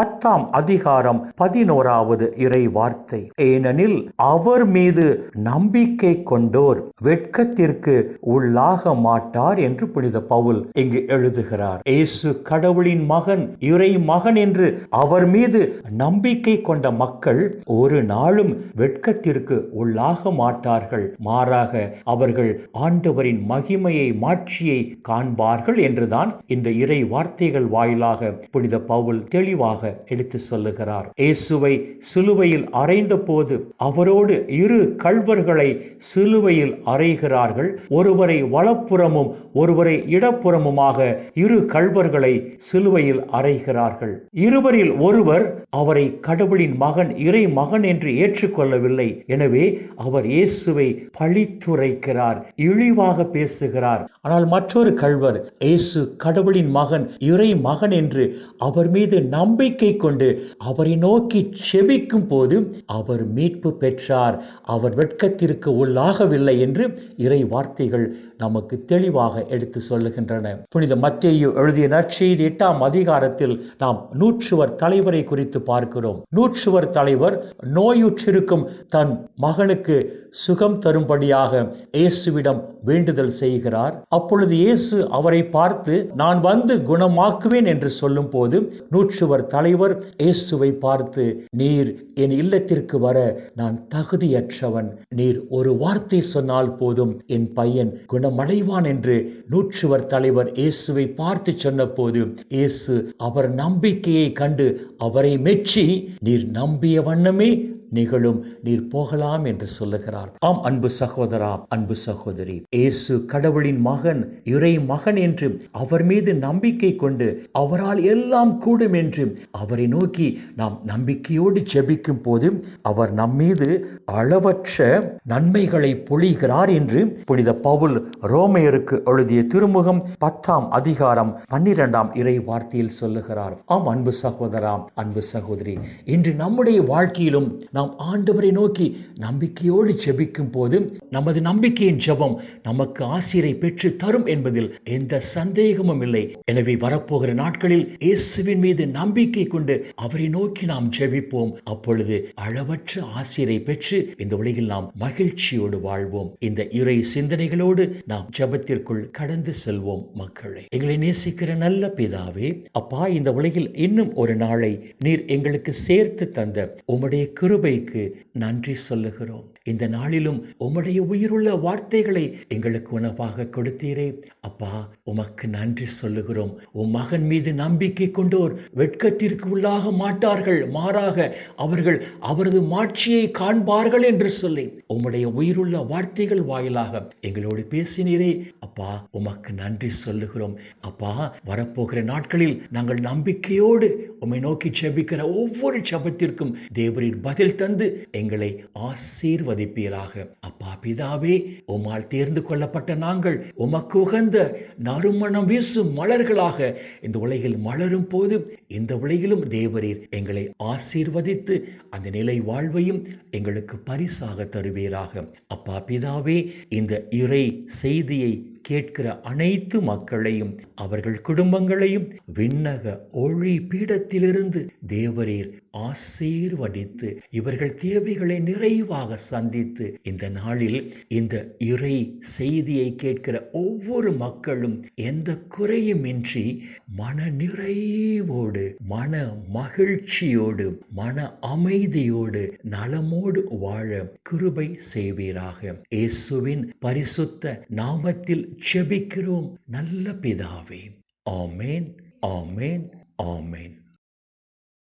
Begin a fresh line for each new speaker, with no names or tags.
பத்தாம் அதிகாரம் பதினோராவது இறை வார்த்தை ஏனெனில் அவர் மீது நம்பிக்கை கொண்டோர் வெட்கத்திற்கு உள்ளாக மாட்டார் என்று புனித பவுல் இங்கு எழுதுகிறார். இயேசு கடவுளின் மகன் இறை மகன் என்று அவர் மீது நம்பிக்கை கொண்ட மக்கள் ஒரு நாளும் வெட்கத்திற்கு உள்ளாக மாட்டார்கள். மாறாக அவர்கள் ஆண்டவரின் மகிமையை மாட்சியை காண்பார்கள் என்றுதான் இந்த இறை வார்த்தைகள் வாயிலாக புனித பவுல் தெளிவாக எடுத்து சொல்லுகிறார். இயேசுவை சிலுவையில் அறைந்த போது அவரோடு இரு கள்வர்களை சிலுவையில் அறைகிறார்கள். ஒருவரை வலப்புறமும் ஒருவரை இடப்புறமுமாக இரு கள்வர்களை சிலுவையில் அறைகிறார்கள். இருவரில் ஒருவர் அவரை கடவுளின் மகன் இறை மகன் என்று ஏற்றுக்கொள்ளவில்லை. எனவே அவர் இயேசுவை பழித்துரைக்கிறார் இழிவாக பேசுகிறார். ஆனால் மற்றொரு கள்வர் இயேசு கடவுளின் மகன் இறை மகன் என்று அவர் மீது நம்பிக்கை நம்பிக்கை கொண்டு அவரை நோக்கி செபிக்கும் போது அவர் மீட்பு பெற்றார். அவர் வெட்கத்திற்கு உள்ளாகவில்லை என்று இறை வார்த்தைகள் நமக்கு தெளிவாக எடுத்து சொல்லுகின்றன. புனித மத்தேயு எழுதிய நற்செய்தி எட்டாம் அதிகாரத்தில் நாம் நூற்றுவர் தலைவரை குறித்து பார்க்கிறோம். நூற்றுவர் தலைவர் நோயுற்றிருக்கும் தன் மகனுக்கு சுகம் தரும்படியாக இயேசுவிடம் வேண்டுதல் செய்கிறார். அப்பொழுது இயேசு அவரை பார்த்து நான் வந்து குணமாக்குவேன் என்று சொல்லும் போது நூற்றுவர் தலைவர் இயேசுவை பார்த்து நீர் என் இல்லத்திற்கு வர நான் தகுதியற்றவன். நீர் ஒரு வார்த்தை சொன்னால் போதும். என் பையன் குணமடைவான் என்று நூற்றுவர் தலைவர் இயேசுவை பார்த்து சொன்னபோது இயேசு அவர் நம்பிக்கையை கண்டு அவரை மெச்சி நீர் நம்பிய வண்ணமே நிகழும் நீர் போகலாம் என்று சொல்லுகிறார். ஆம் அன்பு சகோதரா அன்பு சகோதரி இயேசு கடவுளின் மகன் இறை மகன் என்று அவர் மீது நம்பிக்கை கொண்டு அவரால் எல்லாம் கூடும் என்று அவரை நோக்கி நாம் நம்பிக்கையோடு ஜெபிக்கும் போது அவர் நம்மீது அளவற்ற நன்மைகளை பொழிகிறார் என்று புனித பவுல் ரோமையருக்கு எழுதிய திருமுகம் பத்தாம் அதிகாரம் பன்னிரெண்டாம் இறை வார்த்தையில் சொல்லுகிறார். ஆம் அன்பு சகோதரா அன்பு சகோதரி இன்று நம்முடைய வாழ்க்கையிலும் நாம் ஆண்டவரை நோக்கி நம்பிக்கையோடு ஜெபிக்கும் போது நமது நம்பிக்கையின் ஜெபம் நமக்கு ஆசிரை பெற்று தரும் என்பதில் எந்த சந்தேகமும் இல்லை. எனவே வரப்போகிற நாட்களில் இயேசுவின் மீது நம்பிக்கை கொண்டு அவரை நோக்கி நாம் ஜெபிப்போம். அப்பொழுது அளவற்ற ஆசிரை பெற்று இந்த உலகில் நாம் மகிழ்ச்சியோடு வாழ்வோம். இந்த இறை சிந்தனைகளோடு நாம் ஜபத்திற்குள் கடந்து செல்வோம் மக்களை. எங்களை நேசிக்கிற நல்ல பிதாவே அப்பா இந்த உலகில் இன்னும் ஒரு நாளை நீர் எங்களுக்கு சேர்த்து தந்த உம்முடைய கிருபை கிருபைக்கு நன்றி சொல்லுகிறோம். இந்த நாளிலும் உம்முடைய உயிருள்ள வார்த்தைகளை எங்களுக்கு உணவாக கொடுத்தீரே. அப்பா உமக்கு நன்றி சொல்லுகிறோம். உம் மகன் மீது நம்பிக்கை கொண்டோர் வெட்கத்திற்கு உள்ளாக மாட்டார்கள். மாறாக அவர்கள் அவரது மாட்சியை காண்பார்கள் என்று சொல்லி உம்முடைய உயிருள்ள வார்த்தைகள் வாயிலாக எங்களோடு பேசினீரே. அப்பா உமக்கு நன்றி சொல்லுகிறோம். அப்பா வரப்போகிற நாட்களில் நாங்கள் நம்பிக்கையோடு உம்மை நோக்கி செபிக்கிற ஒவ்வொரு ஜெபத்திற்கும் தேவரீர் பதில் தந்து எங்களை ஆசீர்வதிப்பீராக. அப்பா பிதாவே உம்மால் தேர்ந்து கொள்ளப்பட்ட நாங்கள் உமக்கு உகந்த நறுமணம் வீசும் மலர்களாக இந்த உலகில் மலரும் போது இந்த உலகிலும் தேவரீர் எங்களை ஆசீர்வதித்து அந்த நிலை வாழ்வையும் எங்களுக்கு பரிசாக தருவீராக. அப்பா பிதாவே இந்த இறை செய்தியை கேட்கிற அனைத்து மக்களையும் அவர்கள் குடும்பங்களையும் விண்ணக ஒளி பீடத்திலிருந்து தேவரீர் ஆசீர்வதித்து இவர்கள் தேவைகளை நிறைவாக சந்தித்து இந்த நாளில் இந்த இறை செய்தியை கேட்கிற ஒவ்வொரு மக்களும் எந்த குறையுமின்றி மன நிறைவோடு மன மகிழ்ச்சியோடு மன அமைதியோடு நலமோடு வாழ கிருபை செய்வீராக. இயேசுவின் பரிசுத்த நாமத்தில் செபிக்கிறோம் நல்ல பிதாவே. ஆமேன் ஆமேன் ஆமேன்.